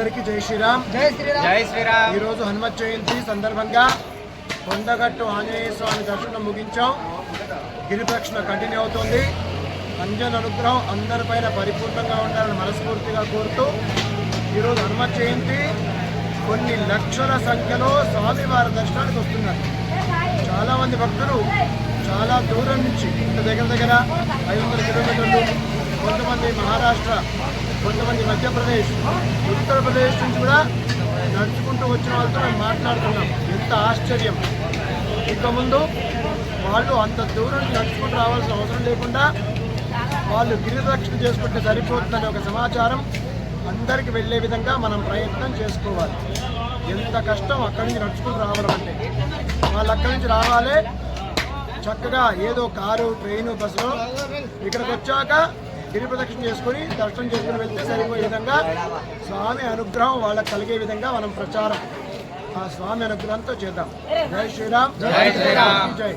అందరికీ జై శ్రీరామ్. జై శ్రీరామ్. జై శ్రీరామ్. ఈరోజు హనుమత్ జయంతి సందర్భంగా కొండగట్టు ఆంజనేయ స్వామి దర్శనం ముగించాం. గిరి ప్రదక్షిణ కంటిన్యూ అవుతుంది. అంజన్ అనుగ్రహం అందరిపైన పరిపూర్ణంగా ఉండాలని మనస్ఫూర్తిగా కోరుతూ ఈరోజు హనుమత్ జయంతి కొన్ని లక్షల సంఖ్యలో స్వామివారి దర్శనానికి వస్తున్నారు. చాలామంది భక్తులు చాలా దూరం నుంచి ఇంత దగ్గర దగ్గర ఐదు వందల కిలోమీటర్లు కొంతమంది మహారాష్ట్ర కొంతమంది మధ్యప్రదేశ్ ఉత్తరప్రదేశ్ నుంచి కూడా నడుచుకుంటూ వచ్చిన వాళ్ళతో మేము మాట్లాడుతున్నాం ఎంత ఆశ్చర్యం. ఇక ముందు వాళ్ళు అంత దూరం నుంచి నడుచుకుంటూ రావాల్సిన అవసరం లేకుండా వాళ్ళు గిరిరక్షణ చేసుకుంటే సరిపోతుందనే ఒక సమాచారం అందరికి వెళ్ళే విధంగా మనం ప్రయత్నం చేసుకోవాలి. ఎంత కష్టం అక్కడి నుంచి నడుచుకుంటూ రావడం అంటే. వాళ్ళు అక్కడి నుంచి రావాలి. చక్కగా ఏదో కారు ట్రైను బస్సులో ఇక్కడికి వచ్చాక గిరి ప్రదక్షిణ చేసుకొని దర్శనం చేసుకుని వెళ్తే సరిపోయే విధంగా స్వామి అనుగ్రహం వాళ్ళకి కలిగే విధంగా మనం ప్రచారం. ఆ స్వామి అనుగ్రహంతో చేద్దాం. జై శ్రీరామ్. జై శ్రీరామ్. జై.